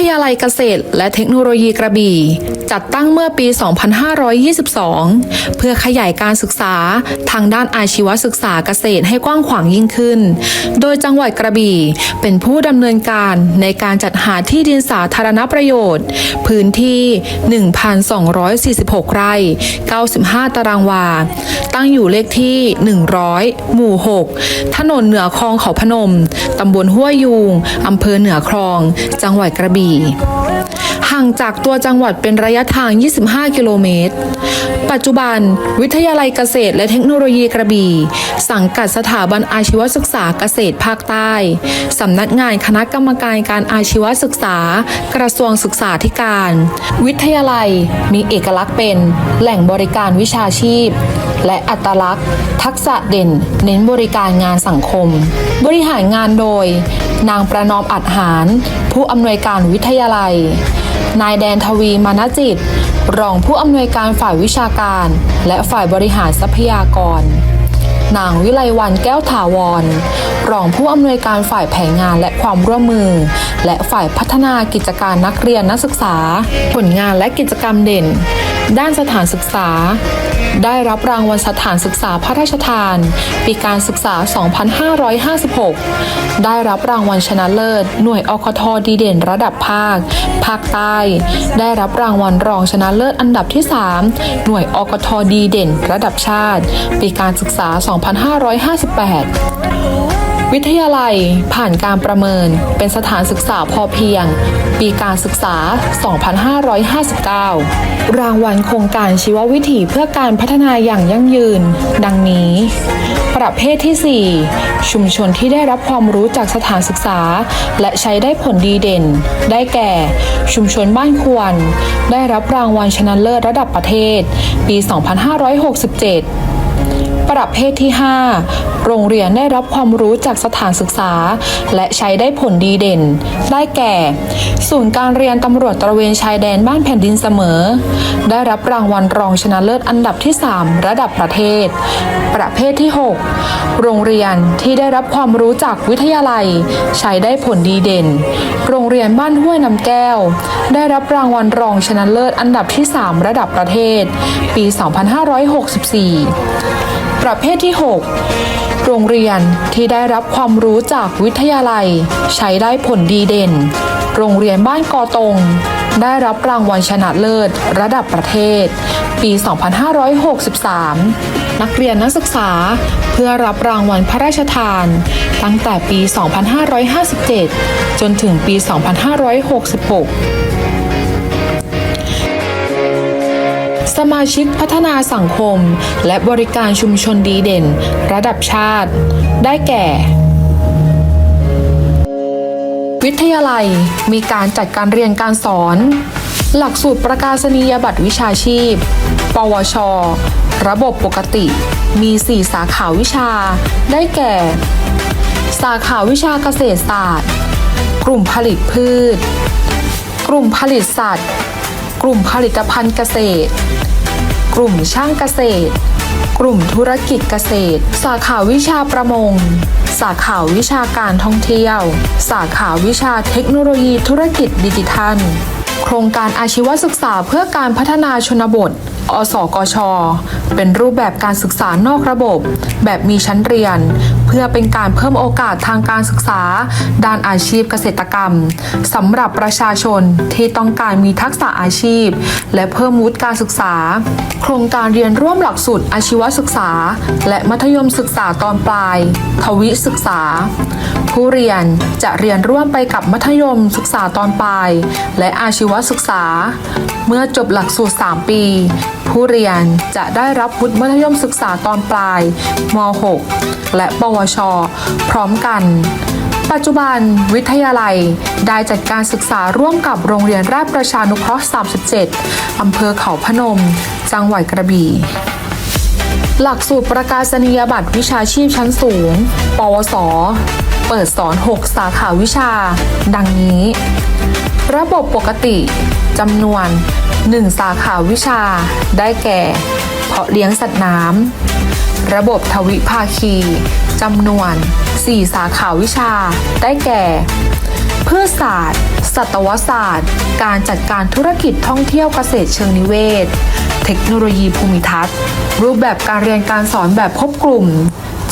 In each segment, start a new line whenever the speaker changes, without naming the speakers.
ทยาลัยเกษตร และเทคโนโลยีกระบี่ จัดตั้งเมื่อปี 2522 เพื่อขยายการศึกษาทางด้านอาชีวศึกษาเกษตรให้กว้างขวางยิ่งขึ้น โดยจังหวัดกระบี่เป็นผู้ดำเนินการในการจัดหาที่ดินสาธารณประโยชน์ พื้นที่ 1,246 ไร่ 95 ตารางวา ตั้งอยู่เลขที่ 100 หมู่ 6 ถนนเหนือคลองเขาพนม ตำบลห้วยยูง อำเภอเหนือคลอง จังหวัดกระบี่ห่างจากตัวจังหวัดเป็นระยะทาง 25 กิโลเมตร ปัจจุบัน วิทยาลัยเกษตรและเทคโนโลยีกระบี่ สังกัดสถาบันอาชีวศึกษาเกษตรภาคใต้ สำนักงานคณะกรรมการการอาชีวศึกษา กระทรวงศึกษาธิการ วิทยาลัยมีเอกลักษณ์เป็น แหล่งบริการวิชาชีพ และอัตลักษณ์ ทักษะเด่น เน้นบริการงานสังคม บริหารงานโดย นางประนอมอัดหาร ผู้อำนวยการวิทยาลัย นายแดนทวีมานจิต รองผู้อำนวยการฝ่ายวิชาการ และฝ่ายบริหารทรัพยากร นางวิไลวันแก้วถาวร รองผู้อำนวยการฝ่ายแผนงานและความร่วมมือ และฝ่ายพัฒนากิจการนักเรียนนักศึกษา ผลงานและกิจกรรมเด่น ด้านสถานศึกษา ได้รับรางวัลสถานศึกษาพระราชทาน ปีการศึกษา 2556 ได้รับรางวัลชนะเลิศ หน่วยอคทดีเด่นระดับภาค ภาคใต้ ได้รับรางวัลรองชนะเลิศอันดับที่ 3 หน่วยอคทดีเด่นระดับชาติ ปีการศึกษา2 2558 วิทยาลัยผ่านการประเมินเป็นสถานศึกษาพอเพียง ปีการศึกษา 2559 รางวัลโครงการชีววิถีเพื่อการพัฒนาอย่างยั่งยืน ดังนี้ ประเภทที่ 4 ชุมชนที่ได้รับความรู้จากสถานศึกษา และใช้ได้ผลดีเด่น ได้แก่ ชุมชนบ้านควร ได้รับรางวัลชนะเลิศระดับประเทศ ปี 2567 ประเภทที่ 5 โรงเรียนได้รับความรู้จากสถานศึกษา และใช้ได้ผลดีเด่น ได้แก่ ศูนย์การเรียนตำรวจตระเวนชายแดนบ้านแผ่นดินเสมอ ได้รับรางวัลรองชนะเลิศอันดับที่ 3 ระดับประเทศ ประเภทที่ 6 โรงเรียนที่ได้รับความรู้จากวิทยาลัย ใช้ได้ผลดีเด่น โรงเรียนบ้านห้วยน้ำแก้ว ได้รับรางวัลรองชนะเลิศอันดับที่ 3 ระดับประเทศ ปี 2564 ประเภทที่ 6 โรงเรียนที่ได้รับความรู้จากวิทยาลัย ใช้ได้ผลดีเด่น โรงเรียนบ้านกอตง ได้รับรางวัลชนะเลิศ ระดับประเทศ ปี 2563 นักเรียนนักศึกษาเพื่อรับรางวัลพระราชทาน ตั้งแต่ปี 2557 จนถึงปี 2566 สมาชิกพัฒนาสังคม และบริการชุมชนดีเด่น ระดับชาติ ได้แก่ วิทยาลัยมีการจัดการเรียนการสอน หลักสูตรประกาศนียบัตรวิชาชีพ ปวช ระบบปกติ มี 4 สาขาวิชา ได้แก่ สาขาวิชาเกษตรศาสตร์ กลุ่มผลิตพืช กลุ่มผลิตสัตว์ กลุ่มผลิตภัณฑ์เกษตร กลุ่มช่างเกษตร กลุ่มธุรกิจเกษตร สาขาวิชาประมง สาขาวิชาการท่องเที่ยว สาขาวิชาเทคโนโลยีธุรกิจดิจิทัล โครงการอาชีวศึกษาเพื่อการพัฒนาชนบท อสกช เป็นรูปแบบการศึกษานอกระบบ แบบมีชั้นเรียน เพื่อเป็นการเพิ่มโอกาสทางการศึกษา ด้านอาชีพเกษตรกรรมสำหรับประชาชนที่ต้องการมีทักษะอาชีพ และเพิ่มวุฒิการศึกษา โครงการเรียนร่วมหลักสูตรอาชีวศึกษา และมัธยมศึกษาตอนปลาย ทวิศึกษา ผู้เรียนจะเรียนร่วมไปกับมัธยมศึกษาตอนปลาย และอาชีวศึกษา เมื่อจบหลักสูตร 3 ปีผู้เรียนจะได้รับวุฒิมัธยมศึกษาตอนปลายม .6 และปวช พร้อมกัน ปัจจุบันวิทยาลัยได้จัดการศึกษาร่วมกับโรงเรียนราชประชานุเคราะห์ 37 อำเภอเขาพนม จังหวัดกระบี่หลักสูตรประกาศนียบัตรวิชาชีพชั้นสูง ปวส เปิดสอน 6 สาขาวิชา ดังนี้ ระบบปกติจำนวน 1 สาขาวิชา ได้แก่ เพาะเลี้ยงสัตว์น้ำ ระบบทวิภาคีจำนวน 4 สาขาวิชา ได้แก่ พืชศาสตร์ สัตวศาสตร์ การจัดการธุรกิจท่องเที่ยวเกษตรเชิงนิเวศ เทคโนโลยีภูมิทัศน์ รูปแบบการเรียนการสอนแบบครบกลุ่ม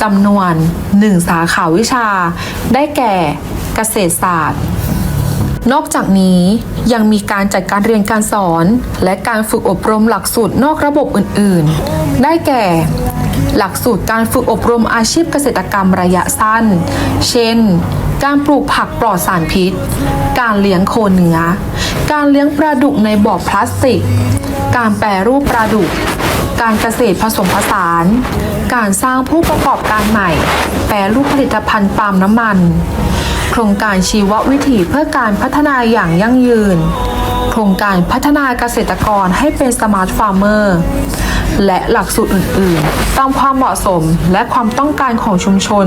จำนวน 1 สาขาวิชา ได้แก่เกษตรศาสตร์ นอกจากนี้ยังมีการจัดการเรียนการสอน และการฝึกอบรมหลักสูตรนอกระบบอื่นๆ ได้แก่ หลักสูตรการฝึกอบรมอาชีพเกษตรกรรมระยะสั้น เช่น การปลูกผักปลอดสารพิษ การเลี้ยงโคเนื้อ การเลี้ยงปลาดุกในบ่อพลาสติก การแปรรูปปลาดุก การเกษตรผสมผสาน การสร้างผู้ประกอบการใหม่ แปรรูปผลิตภัณฑ์ปาล์มน้ำมัน โครงการชีววิถีเพื่อการพัฒนาอย่างยั่งยืน โครงการพัฒนาเกษตรกรให้เป็นสมาร์ทฟาร์มเมอร์ และหลักสูตรอื่น ๆ ตามความเหมาะสมและความต้องการของชุมชน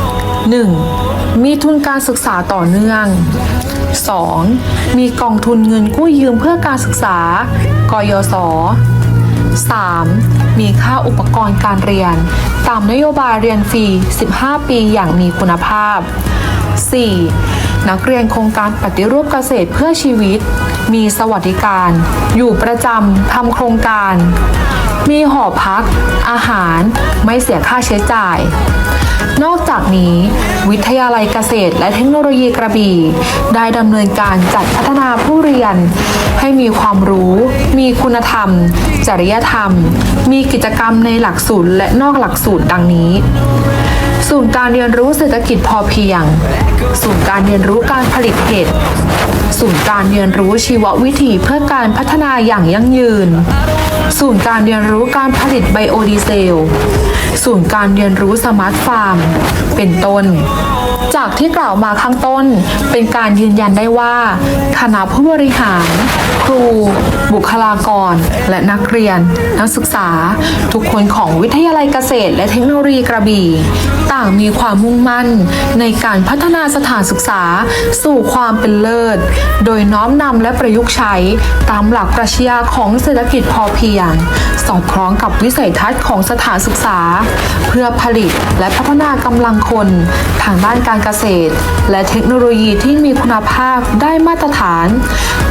1. มีทุนการศึกษาต่อเนื่อง 2. มีกองทุนเงินกู้ยืมเพื่อการศึกษา กยศ 3. มีค่าอุปกรณ์การเรียน ตามนโยบายเรียนฟรี 15 ปีอย่างมีคุณภาพ 4. นักเรียนโครงการปฏิรูปเกษตรเพื่อชีวิต มีสวัสดิการ อยู่ประจำทำโครงการ มีหอพัก อาหารไม่เสียค่าใช้จ่าย นอกจากนี้ วิทยาลัยเกษตรและเทคโนโลยีกระบี่ ได้ดำเนินการจัดพัฒนาผู้เรียน ให้มีความรู้ มีคุณธรรม จริยธรรม มีกิจกรรมในหลักสูตรและนอกหลักสูตรดังนี้ศูนย์การเรียนรู้เศรษฐกิจพอเพียง ศูนย์การเรียนรู้การผลิตเห็ด ศูนย์การเรียนรู้ชีววิถีเพื่อการพัฒนาอย่างยั่งยืน ศูนย์การเรียนรู้การผลิตไบโอดีเซล ศูนย์การเรียนรู้สมาร์ทฟาร์ม เป็นต้น จากที่กล่าวมาข้างต้น เป็นการยืนยันได้ว่าคณะผู้บริหาร ครู บุคลากร และนักเรียน นักศึกษา ทุกคนของวิทยาลัยเกษตร และเทคโนโลยีกระบี่ ต่างมีความมุ่งมั่น ในการพัฒนาสถานศึกษาสู่ความเป็นเลิศ โดยน้อมนำและประยุกต์ใช้ตามหลักปรัชญาของเศรษฐกิจพอเพียง สอดคล้องกับวิสัยทัศน์ของสถานศึกษา เพื่อผลิตและพัฒนากำลังคน ทางด้านการเกษตร และเทคโนโลยีที่มีคุณภาพได้มาตรฐาน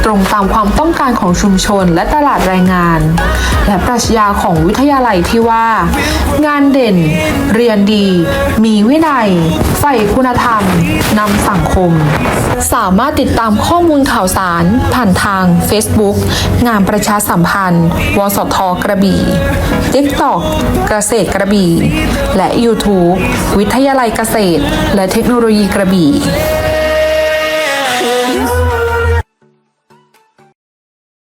ตรงตามความต้องการของชุมชนและตลาดแรงงาน และปรัชญาของวิทยาลัยที่ว่า งานเด่น เรียนดี มีวินัยใฝ่คุณธรรมนำสังคม สามารถติดตามข้อมูลข่าวสาร ผ่านทาง Facebook งานประชาสัมพันธ์ วสทกระบี่ TikTok เกษตรกระบี่ และ YouTube วิทยาลัยเกษตร และเทคโนโโลยีกระบี่